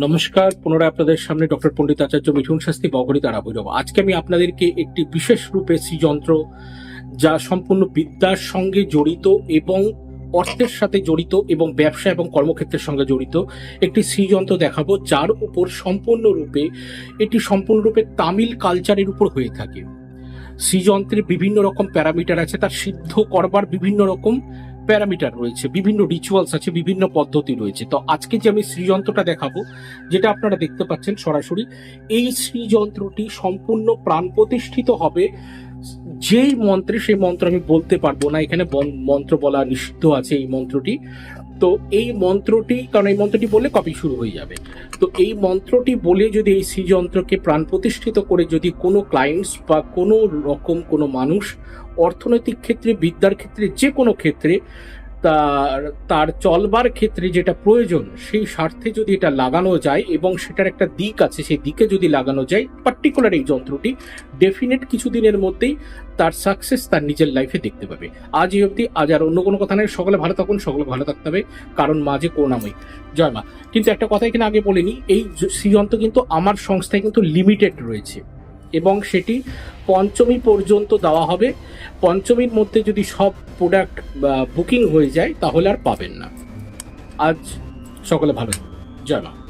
নমস্কার, পুনরায় আপনাদের সামনে ডক্টর পণ্ডিত আচার্য মিঠুন শাস্তি বগরি তারা বৈরব আজকে আমি আপনাদেরকে একটি বিশেষ রূপে যন্ত্র যা সম্পূর্ণ বিদ্যার সঙ্গে জড়িত এবং অর্থের সাথে জড়িত এবং ব্যবসা এবং কর্মক্ষেত্রের সঙ্গে জড়িত একটি যন্ত্র দেখাবো, যার উপর সম্পূর্ণরূপে এটি সম্পূর্ণরূপে তামিল কালচারের উপর হয়ে থাকে। যন্ত্রের বিভিন্ন রকম প্যারামিটার আছে, তার সিদ্ধ করবার বিভিন্ন রকম প্যারামিটার রয়েছে, বিভিন্ন রিচুয়ালস আছে, বিভিন্ন পদ্ধতি রয়েছে। তো আজকে যে আমি শ্রীযন্ত্রটা দেখাবো, যেটা আপনারা দেখতে পাচ্ছেন সরাসরি, এই শ্রীযন্ত্রটি সম্পূর্ণ প্রাণ প্রতিষ্ঠিত হবে যেই মন্ত্রে, সেই মন্ত্র আমি বলতে পারব না। এখানে মন্ত্র বলা নিষিদ্ধ আছে এই মন্ত্রটি। তো এই মন্ত্রটি, কারণ এই মন্ত্রটি বললে কপি শুরু হয়ে যাবে। তো এই মন্ত্রটি বলে যদি এই শ্রীযন্ত্রকে প্রাণ প্রতিষ্ঠিত করে যদি কোনো ক্লায়েন্টস বা কোনো রকম কোনো মানুষ অর্থনৈতিক ক্ষেত্রে, বিদ্যার ক্ষেত্রে, যে কোনো ক্ষেত্রে তার তার চলবার ক্ষেত্রে যেটা প্রয়োজন, সেই স্বার্থে যদি এটা লাগানো যায় এবং সেটার একটা দিক আছে, সেই দিকে যদি লাগানো যায় পার্টিকুলার এই যন্ত্রটি ডেফিনেট কিছুদিনের মধ্যেই তার সাকসেস তার নিজের লাইফে দেখতে পাবে। আজ এই অবধি, আজ আর অন্য কোনো কথা নেই। সকলে ভালো থাকুন, সকলে ভালো থাকতে হবে। কারণ মাঝে করুণাময়ী। জয় মা। কিন্তু একটা কথা এখানে আগে বলিনি, এই শ্রীযন্ত্র কিন্তু আমার সংস্থায় কিন্তু লিমিটেড রয়েছে। এবং সেটি পঞ্চমী পর্যন্ত দেওয়া হবে। পঞ্চমীর মধ্যে যদি সব প্রোডাক্ট বুকিং হয়ে যায়, তাহলে আর পাবেন না। আজ সকলে ভালো। জয় মা।